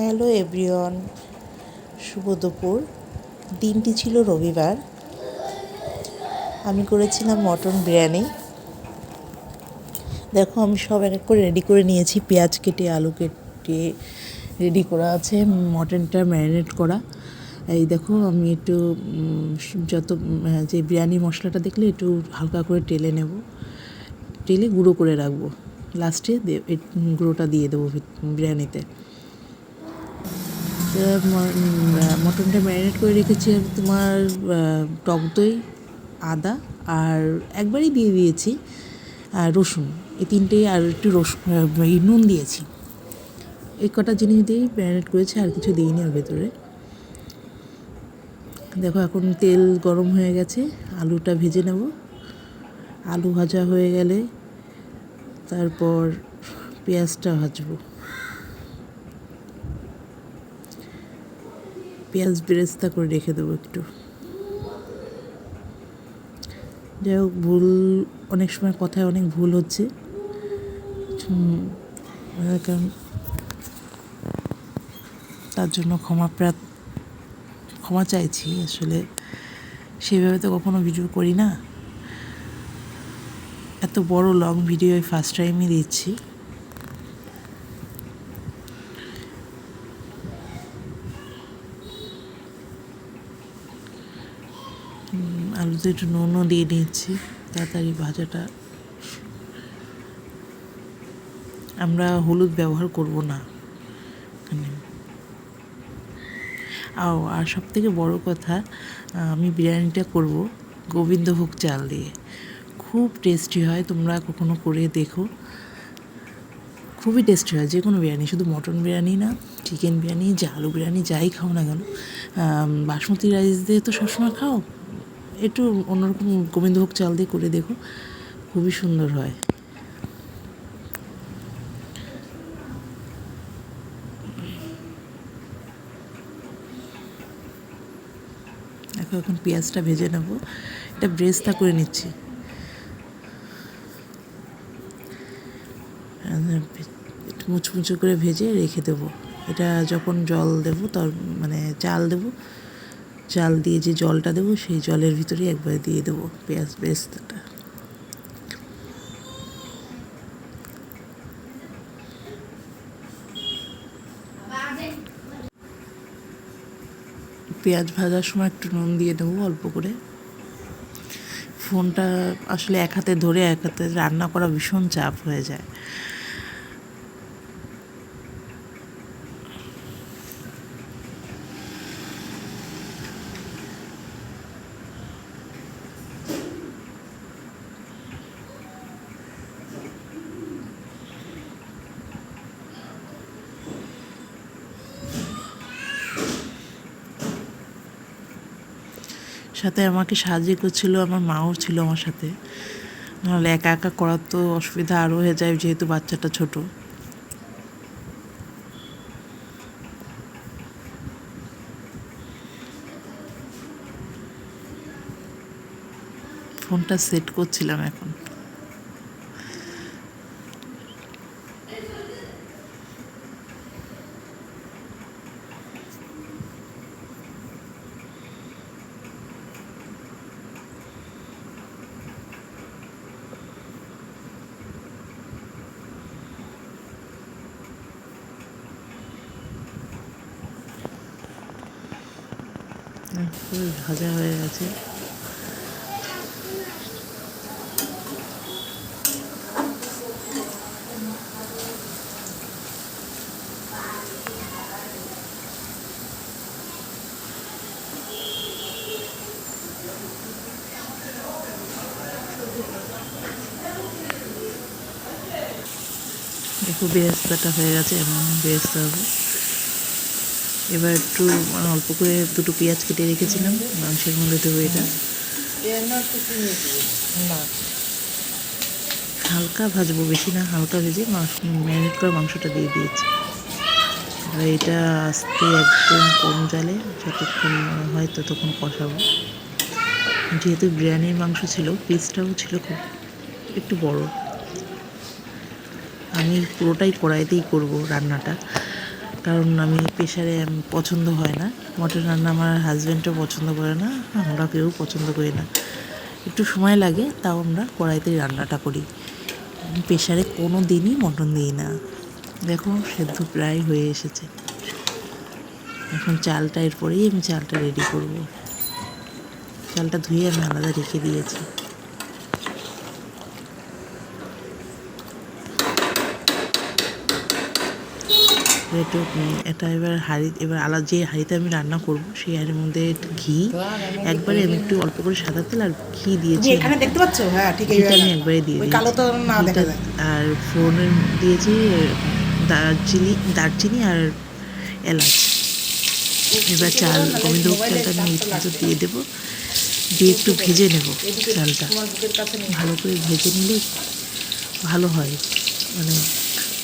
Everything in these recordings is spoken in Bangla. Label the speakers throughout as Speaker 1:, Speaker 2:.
Speaker 1: হ্যালো এভরিওয়ান, শুভ দুপুর। দিনটি ছিল রবিবার। আমি করেছিলাম মটন বিরিয়ানি। দেখো, আমি সব এক এক করে রেডি করে নিয়েছি। পেঁয়াজ কেটে, আলু কেটে রেডি করা আছে, মটনটা ম্যারিনেট করা। এই দেখো, আমি একটু যত যে বিরিয়ানি মশলাটা দেখলে একটু হালকা করে টেলে নেব। টেলে গুঁড়ো করে রাখব। লাস্টে গুঁড়োটা দিয়ে দেবো বিরিয়ানিতে। মটনটা ম্যারিনেট করে রেখেছি তোমার টক দই আদা আর একবারই দিয়ে দিয়েছি আর রসুন এই তিনটেই আর একটু রসুন নুন দিয়েছি এই কটা জিনিস দিয়েই ম্যারিনেট করেছি আর কিছু দিইনি ওর ভেতরে দেখো এখন তেল গরম হয়ে গেছে আলুটা ভেজে নেব আলু ভাজা হয়ে গেলে তারপর পেঁয়াজটা ভাজবো পেঁয়াজ বেরেস্তা করে রেখে দেবো একটু। যাই হোক, ভুল, অনেক সময় কথায় অনেক ভুল হচ্ছে। কারণ তার জন্য ক্ষমা প্রার্থ, ক্ষমা চাইছি আসলে। সেভাবে তো কখনো ভিডিও করি না। এত বড় লং ভিডিও ফার্স্ট টাইমই দিচ্ছি উম, একটু নুনও দিয়ে নিচ্ছি তাড়াতাড়ি ভাজাটা। আমরা হলুদ ব্যবহার করব না। আও আর সব থেকে বড় কথা আমি বিরিয়ানিটা করব গোবিন্দভোগ চাল দিয়ে। খুব টেস্টি হয় তোমরা কখনো করে দেখো। খুবই টেস্টি হয় যে কোনো বিরিয়ানি শুধু মটন বিরিয়ানি না চিকেন বিরিয়ানি যা আলু বিরিয়ানি যাই খাও না কেন বাসমতি রাইস দিয়ে তো সবসময় খাও। একটু অন্যরকম গোবিন্দভোগ চাল দিয়ে করে দেখো। খুবই সুন্দর হয়। দেখো, এখন পেঁয়াজটা ভেজে নেব। এটা ব্রেস্তা করে নিচ্ছি। একটু মুচমুচো করে ভেজে রেখে দেবো। এটা যখন জল দেবো, তার মানে চাল দেবো চাল দিয়ে যে জলটা দেবো, সেই জলের ভিতরেই একবার দিয়ে দেবো পেঁয়াজ বেস্তাটা পেঁয়াজ ভাজার সময় একটু নুন দিয়ে দেবো অল্প করে। ফোনটা আসলে এক হাতে ধরে এক হাতে রান্না করা ভীষণ চাপ হয়ে যায়। সাথে আমাকে সাহায্য করছিল, আমার মাও ছিল আমার সাথে। নাহলে একা একা করার তো অসুবিধা আরও হয়ে যায়, যেহেতু বাচ্চাটা ছোট। ফোনটা সেট করছিলাম এখন। ভাজা হয়ে গেছে। দেখো বেরেস্তাটা হয়ে গেছে এমন বেরেস্তা হবে। এবার একটু মানে অল্প করে দুটো পেঁয়াজ কেটে রেখেছিলাম, মাংসের মধ্যে দেবো এটা। হালকা ভাজবো বেশি না, হালকা ভেজে মাংস, ম্যারিনেট করা মাংসটা দিয়ে দিয়েছি। এবার এটা আস্তে একদম কম জালে, যতক্ষণ হয় ততক্ষণ কষাবো। যেহেতু বিরিয়ানির মাংস ছিল পিসটাও ছিল খুব, একটু বড়। আমি পুরোটাই কড়াইতেই করব রান্নাটা। কারণ আমি প্রেশারে পছন্দ হয় না। মটন রান্না আমার হাজব্যান্ডও পছন্দ করে না আমরা কেউ পছন্দ করি না। একটু সময় লাগে, তাও আমরা কড়াইতেই রান্নাটা করি। প্রেশারে কোনো দিনই মটন দিই না। দেখো, সেদ্ধ প্রায় হয়ে এসেছে। এখন চালটা এরপরেই আমি চালটা রেডি করব। চালটা ধুয়ে আমি আলাদা রেখে দিয়েছি। একটু এটা এবার হাঁড়ি এবার আলাদা যে হাঁড়িতে আমি রান্না করব সেই হাঁড়ির মধ্যে ঘি। একবারে আমি একটু অল্প করে সাদা তেল আর ঘি দিয়েছি।
Speaker 2: এখানে দেখতে পাচ্ছ? হ্যাঁ ঠিক
Speaker 1: ঘিটা আমি একবারে দিয়ে দিয়েছি
Speaker 2: কালো তো না দেখা যায়।
Speaker 1: আর ফোড়নে দিয়েছি দারচিনি দারচিনি আর এলাচ। এবার চাল গোবিন্দভোগ চালটা আমি দিয়ে দেবো। দিয়ে একটু ভেজে নেব চালটা। ভালো করে ভেজে নিলে ভালো হয়। মানে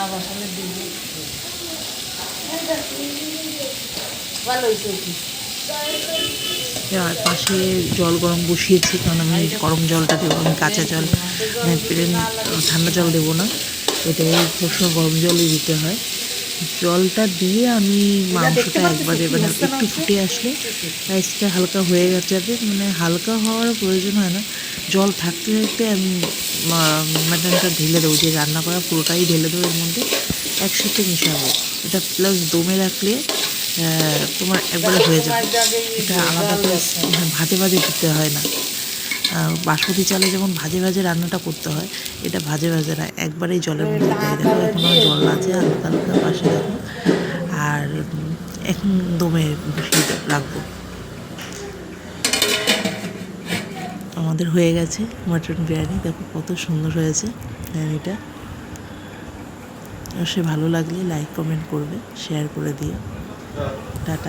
Speaker 2: না বসালে দিবি। ভালো হয়েছে
Speaker 1: আর পাশে জল গরম বসিয়েছি কারণ আমি গরম জলটা দেবো আমি কাঁচা জল। মানে প্লেন ঠান্ডা জল দেবো না। এটাই সবসময় গরম জলই দিতে হয়। জলটা দিয়ে আমি মাংসটা একবারে মানে একটু ফুটে আসলে রাইসটা হালকা হয়ে যাবে। মানে হালকা হওয়ার প্রয়োজন হয় না। জল থাকতে থাকতে আমি মাটনটা ঢেলে দেবো, যে রান্না করা পুরোটাই ঢেলে দেবো এর মধ্যে, একসাথে মেশাবো। এটা প্লাস দমে রাখলে তোমার একবারে হয়ে যাবে। এটা আলাদা করে মানে ভাজে ভাজে দিতে হয় না। বাসমতি চালে যেমন ভাজে ভাজে রান্নাটা করতে হয়, এটা ভাজে ভাজে না, একবারেই জলের মধ্যে দিয়ে দেখো এখনও জল আছে, হালকা হালকা পাশে দেখো আর এখন দমে রাখব। আমাদের হয়ে গেছে মাটন বিরিয়ানি। দেখো কত সুন্দর হয়েছে বিরিয়ানিটা। সে ভালো লাগলে লাইক কমেন্ট করবে শেয়ার করে দিও। টাটা।